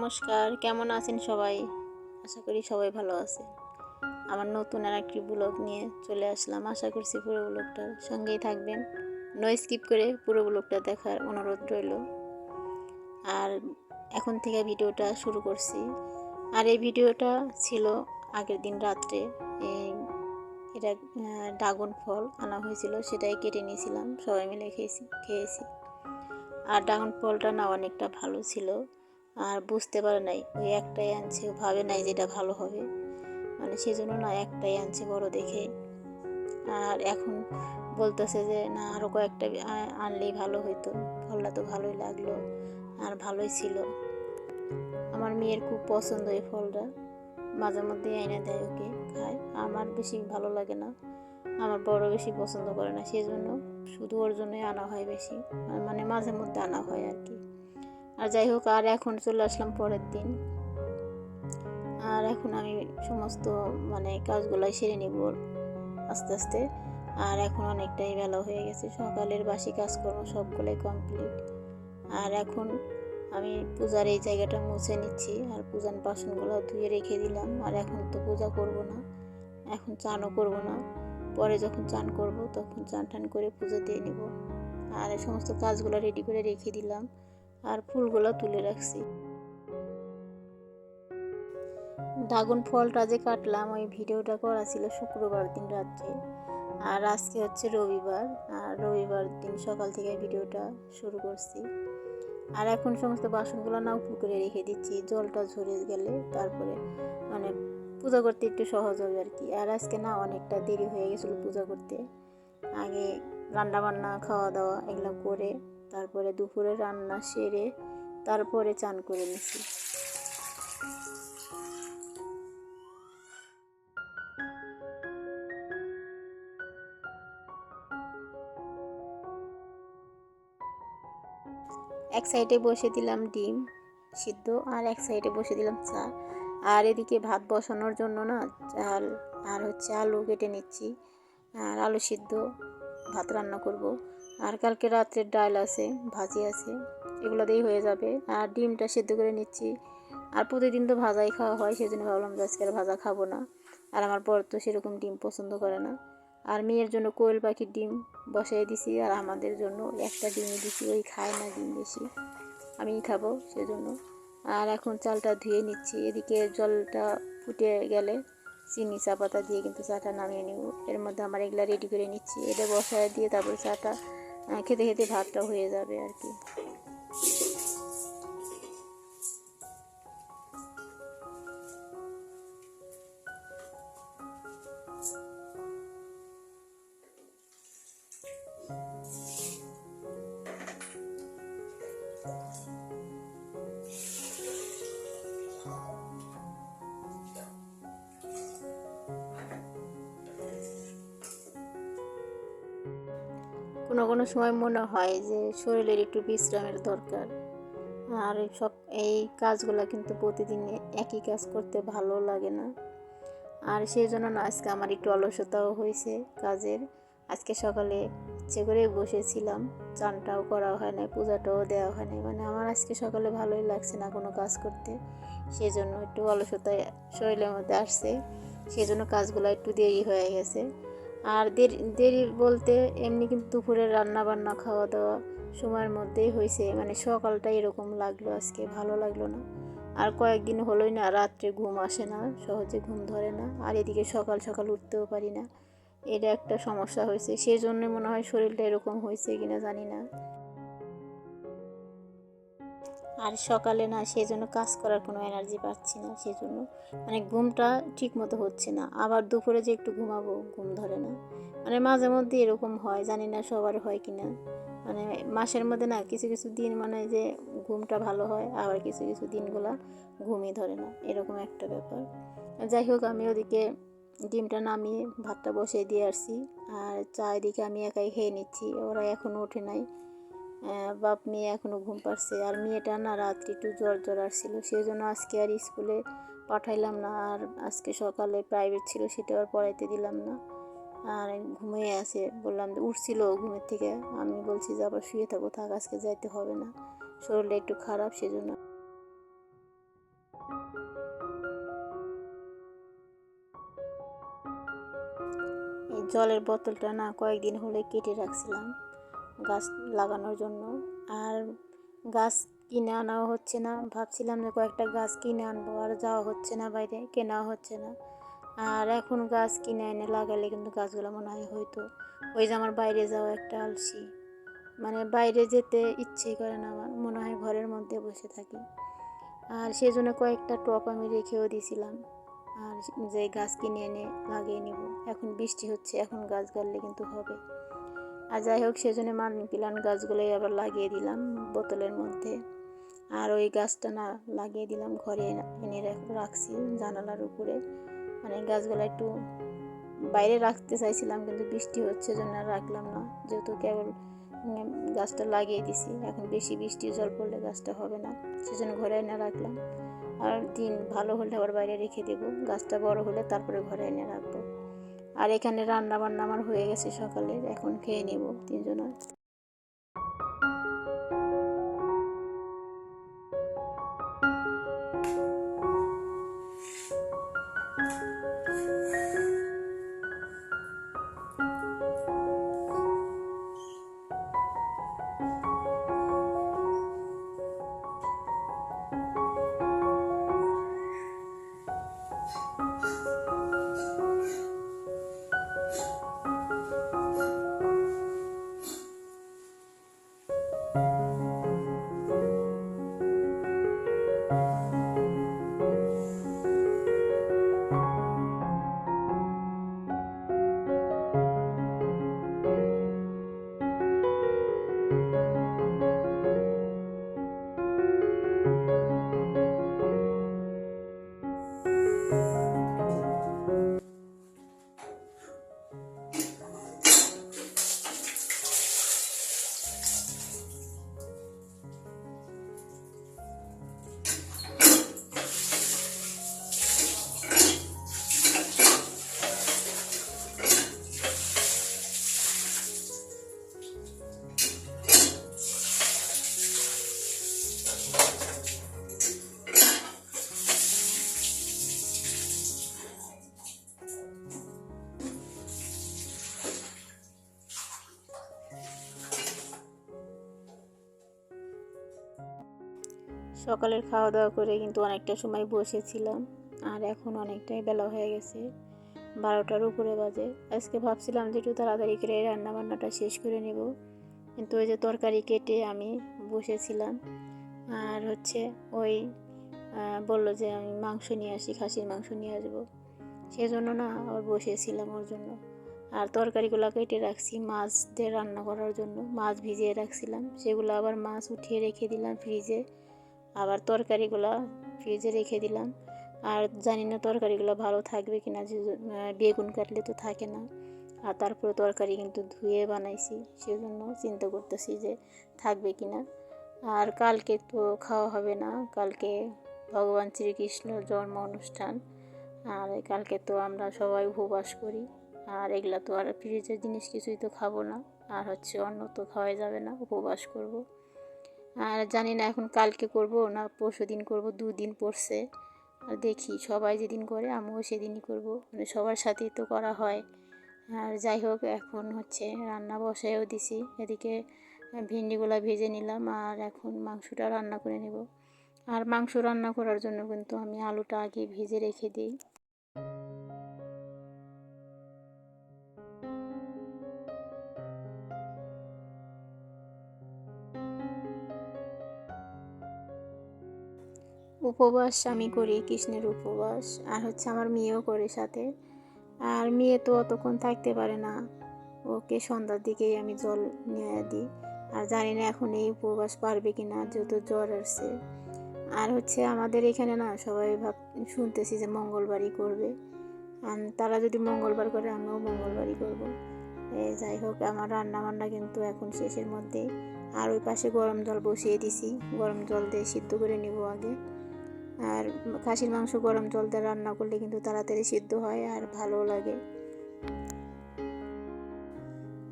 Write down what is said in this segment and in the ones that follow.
নমস্কার, কেমন আছেন সবাই? আশা করি সবাই ভালো আছে আমার নতুন আর একটি ব্লগ নিয়ে চলে আসলাম। আশা করছি পুরো ব্লগটার সঙ্গেই থাকবেন। নয় স্কিপ করে পুরো ব্লগটা দেখার অনুরোধ রইল। আর এখন থেকে ভিডিওটা শুরু করছি। আর এই ভিডিওটা ছিল আগের দিন রাত্রে। এই এটা ড্রাগন ফল আনা হয়েছিল, সেটাই কেটে নিয়েছিলাম। সবাই মিলে খেয়েছি খেয়েছি। আর ড্রাগন ফলটা না অনেকটা ভালো ছিল। আর বুঝতে পারে নাই। ওই একটাই আনছে ভাবে নাই যেটা ভালো হবে। মানে সেজন্য না, একটাই আনছে বড় দেখে। আর এখন বলতেছে যে, না আরও কয়েকটা আনলেই ভালো হইতো। ফলটা তো ভালোই লাগল আর ভালোই ছিল। আমার মেয়ের খুব পছন্দ এই ফলটা। মাঝে মধ্যে এনে দেয় ওকে, খায়। আমার বেশি ভালো লাগে না। আমার বড় বেশি পছন্দ করে না, সেজন্য শুধু ওর জন্যই আনা হয় বেশি। মানে মাঝে মধ্যে আনা হয় আর কি। আর যাই হোক, আর এখন চলে আসলাম পরের দিন। আর এখন আমি সমস্ত মানে কাজগুলাই সেরে নিব আস্তে আস্তে। আর এখন অনেকটাই বেলা হয়ে গেছে, সকালের বাসি কাজকর্ম সবগুলোই কমপ্লিট। আর এখন আমি পূজার এই জায়গাটা মুছে নিচ্ছি, আর পূজার বাসনগুলো ধুয়ে রেখে দিলাম। আর এখন তো পূজা করব না, এখন চানও করব না। পরে যখন চান করব, তখন চান টান করে পুজো দিয়ে নিব। আর সমস্ত কাজগুলো রেডি করে রেখে দিলাম। আর ফুলগুলো তুলে রাখছি। ড্রাগন ফলটা যে কাটলাম, ওই ভিডিওটা করা ছিল শুক্রবার দিন রাত্রে। আর আজকে হচ্ছে রবিবার, আর রবিবার দিন সকাল থেকে ভিডিওটা শুরু করছি। আর এখন সমস্ত বাসনগুলো না উপর করে রেখে দিচ্ছি, জলটা ঝরে গেলে তারপরে মানে পূজা করতে একটু সহজ হবে আর কি। আর আজকে না অনেকটা দেরি হয়ে গেছিল পূজা করতে। আগে রান্না বান্না খাওয়া দাওয়া এগুলো করে তারপরে দুপুরে রান্না সেরে তারপরে চান করে নিছি। এক সাইডে বসে দিলাম ডিম সিদ্ধ আর এক সাইডে বসে দিলাম চা। আর এদিকে ভাত বসানোর জন্য না চাল আর হচ্ছে আলু কেটে নিচ্ছি। আর আলু সিদ্ধ, ভাত রান্না করব। আর কালকে রাত্রের ডাল আছে, ভাজি আছে, এগুলো দিয়েই হয়ে যাবে। আর ডিমটা সেদ্ধ করে নিচ্ছি। আর প্রতিদিন তো ভাজাই খাওয়া হয় সেই জন্য ভাবলাম যে আজকে আর ভাজা খাব না। আর আমার বর তো সেরকম ডিম পছন্দ করে না। আর মেয়ের জন্য কোয়েল পাখির ডিম বসাই দিছি, আর আমাদের জন্য একটা ডিমই দিছি, ওই খায় না ডিম বেশি। আমিই খাব সেজন্য। আর এখন চালটা ধুয়ে নিচ্ছি, এদিকে জলটা ফুটে গেলে চিনি চা পাতা দিয়ে কিন্তু চাটা নামিয়ে নিব। এর মধ্যে আমার এগুলা রেডি করে নিচ্ছি। এটা বসায় দিয়ে তারপর চাটা খেতে খেতে ভাতটা হয়ে যাবে আর কি কোনো কোনো সময় মনে হয় যে শরীরের একটু বিশ্রামের দরকার। আর সব, এই কাজগুলো কিন্তু প্রতিদিন একই কাজ করতে ভালো লাগে না। আর সেই জন্য না, আজকে আমার একটু অলসতাও হয়েছে কাজের। আজকে সকালে ইচ্ছে করে বসেছিলাম, চানটাও করা হয় না পূজাটাও দেওয়া হয় না মানে আমার আজকে সকালে ভালোই লাগছে না কোনো কাজ করতে। সেই জন্য একটু অলসতা শরীরের মধ্যে আসছে। সেই জন্য কাজগুলো একটু দেরি হয়ে গেছে। আর দেরি দেরি বলতে এমনি কিন্তু দুপুরে রান্না বান্না খাওয়া দাওয়া সময়ের মধ্যেই হয়েছে। মানে সকালটা এরকম লাগল আজকে, ভালো লাগল না। আর কয়েকদিন হলোই না, রাত্রে ঘুম আসে না, সহজে ঘুম ধরে না। আর এদিকে সকাল সকাল উঠতেও পারি না। এটা একটা সমস্যা হয়েছে। সেই জন্য মনে হয় শরীরটা এরকম হয়েছে কিনা জানি না। আর সকালে না সেই জন্য কাজ করার কোনো এনার্জি পাচ্ছি না সেই জন্য মানে ঘুমটা ঠিক মতো হচ্ছে না। আবার দুপুরে যে একটু ঘুমাবো, ঘুম ধরে না। মানে মাঝে মধ্যে এরকম হয়, জানি না সবার হয় কি না মানে মাসের মধ্যে না কিছু কিছু দিন মানে যে ঘুমটা ভালো হয়, আবার কিছু কিছু দিনগুলা ঘুমই ধরে না। এরকম একটা ব্যাপার। যাই হোক, আমি ওদিকে ডিমটা নামিয়ে ভাতটা বসিয়ে দিয়ে আসছি। আর চা এদিকে আমি একাই খেয়ে নিচ্ছি, ওরা এখনও ওঠে নাই। হ্যাঁ, বাপ মেয়ে এখনও ঘুম পাচ্ছে আর মেয়েটা না রাত্রি একটু জ্বর জ্বর আসছিল সেই জন্য আজকে আর স্কুলে পাঠাইলাম না। আর আজকে সকালে প্রাইভেট ছিল, সেটা আর পড়াইতে দিলাম না। আর ঘুমিয়ে আছে, বললাম উঠছিল ঘুমের থেকে। আমি বলছি যে, আবার শুয়ে থাকো, থাক, আজকে যাইতে হবে না। শরীরটা একটু খারাপ, সেজন্য জলের বোতলটা না কয়েকদিন হলে কেটে রাখছিলাম। গাছ লাগানোর জন্য। আর গাছ কিনে আনাও হচ্ছে না। ভাবছিলাম যে কয়েকটা গাছ কিনে আনব, আর যাওয়া হচ্ছে না বাইরে, কেনাও হচ্ছে না। আর এখন গাছ কিনে এনে লাগালে কিন্তু গাছগুলো মনে হয় হয়তো, ওই যে আমার বাইরে যাওয়া একটা আলসি। মানে বাইরে যেতে ইচ্ছেই করে না আমার, মনে হয় ঘরের মধ্যে বসে থাকি। আর সেই জন্য কয়েকটা টপ আমি রেখেও দিয়েছিলাম আর যে গাছ কিনে এনে লাগিয়ে নিব। এখন বৃষ্টি হচ্ছে, এখন গাছ গাড়লে কিন্তু হবে। আর যাই হোক, সেজন্য মানি প্লান্ট গাছগুলোই আবার লাগিয়ে দিলাম বোতলের মধ্যে। আর ওই গাছটা না লাগিয়ে দিলাম, ঘরে এনে রাখ- রাখছি জানালার উপরে। মানে গাছগুলো একটু বাইরে রাখতে চাইছিলাম, কিন্তু বৃষ্টি হচ্ছে জন্য রাখলাম না। যেহেতু কেবল গাছটা লাগিয়ে দিছি, এখন বেশি বৃষ্টি জল পড়লে গাছটা হবে না, সেজন্য ঘরে এনে রাখলাম। আর দিন ভালো হলে আবার বাইরে রেখে দেবো, গাছটা বড় হলে তারপরে ঘরে এনে রাখব। আর এখানে রান্না বান্না আমার হয়ে গেছে সকালে এখন খেয়ে নেব তিনজনের। সকালের খাওয়া দাওয়া করে কিন্তু অনেকটা সময় বসেছিলাম। আর এখন অনেকটাই বেলা হয়ে গেছে। বারোটার উপরে বাজে। আজকে ভাবছিলাম যে একটু তাড়াতাড়ি করে রান্না বান্নাটা শেষ করে নেব। কিন্তু ওই যে তরকারি কেটে আমি বসেছিলাম। আর হচ্ছে ওই বলল যে আমি মাংস নিয়ে আসি, খাসির মাংস নিয়ে আসব। সেজন্য না আবার বসেছিলাম ওর জন্য। আর তরকারিগুলো কেটে রাখছি মাছ দিয়ে রান্না করার জন্য। মাছ ভিজিয়ে রাখছিলাম। সেগুলো আবার মাছ উঠিয়ে রেখে দিলাম ফ্রিজে। আবার তরকারিগুলো ফ্রিজে রেখে দিলাম। আর জানি না তরকারিগুলো ভালো থাকবে যে আহ, বেগুন কাটলে তো থাকে না। আর তারপরে তরকারি কিন্তু ধুয়ে বানাইছি সেজন্য চিন্তা করতেছি যে থাকবে কি না। আর কালকে তো খাওয়া হবে না কালকে ভগবান শ্রীকৃষ্ণর জন্ম অনুষ্ঠান। আর কালকে তো আমরা সবাই উপবাস করি। আর এগুলা তো আর ফ্রিজের জিনিস কিছুই তো খাব না। আর হচ্ছে অন্য তো খাওয়াই যাবে না উপবাস করব। আর জানি না এখন কালকে করব না পরশু দিন করব দুদিন পড়ছে। আর দেখি, সবাই যেদিন করে আমিও সেদিনই করব। মানে সবার সাথেই তো করা হয়। আর যাই হোক, এখন হচ্ছে রান্না বসায়ও দিছি। এদিকে ভিন্ডিগুলো ভেজে নিলাম আর এখন মাংসটা রান্না করে নেব। আর মাংস রান্না করার জন্য কিন্তু আমি আলুটা আগে ভেজে রেখে দিই। উপবাস আমি করি, কৃষ্ণের উপবাস। আর হচ্ছে আমার মেয়েও করে সাথে। আর মেয়ে তো অতক্ষণ থাকতে পারে না। ওকে সন্ধ্যার দিকেই আমি জল নিয়ে দিই। আর জানি না এখন এই উপবাস পারবে কি না যেহেতু জ্বর আসছে। আর হচ্ছে আমাদের এখানে না, সবাই ভাব, শুনতেছি যে মঙ্গলবারই করবে। আর তারা যদি মঙ্গলবার করে, আমিও মঙ্গলবারই করব। যাই হোক, আমার রান্না বান্না কিন্তু এখন শেষের মধ্যে আর ওই পাশে গরম জল বসিয়ে দিছি। গরম জল দিয়ে সিদ্ধ করে নিব আগে। আর খাসির মাংস গরম জল দিয়ে রান্না করলে কিন্তু তাড়াতাড়ি সিদ্ধ হয় আর ভালো লাগে।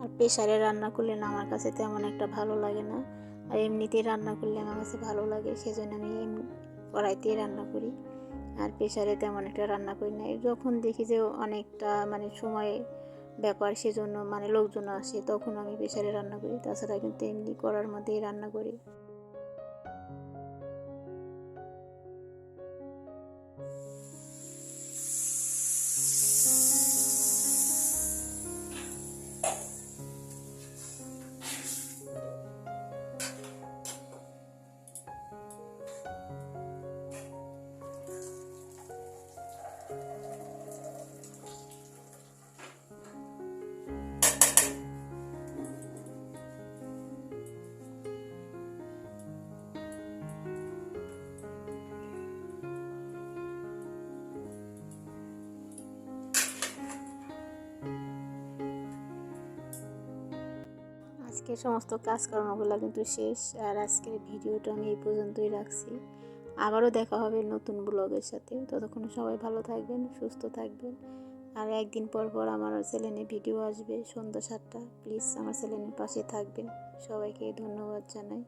আর প্রেশারে রান্না করলে না আমার কাছে তেমন একটা ভালো লাগে না। আর এমনিতেই রান্না করলে আমার কাছে ভালো লাগে, সেজন্য আমি এমনি কড়াইতেই রান্না করি। আর প্রেশারে তেমন একটা রান্না করি না। যখন দেখি যে অনেকটা মানে সময় ব্যাপার সেজন্য মানে লোকজন আসে, তখন আমি প্রেশারে রান্না করি। তাছাড়া কিন্তু এমনি করার মধ্যেই রান্না করি। আজকে সমস্ত কাজকর্মগুলো কিন্তু শেষ আর আজকের ভিডিওটা আমি এই পর্যন্তই রাখছি। আবারও দেখা হবে নতুন ব্লগের সাথে। ততক্ষণ সবাই ভালো থাকবেন, সুস্থ থাকবেন। আর একদিন পর পর আমার চ্যানেলে ভিডিও আসবে সন্ধ্যা সাতটা। প্লিজ আমার চ্যানেলের পাশে থাকবেন। সবাইকে ধন্যবাদ জানাই।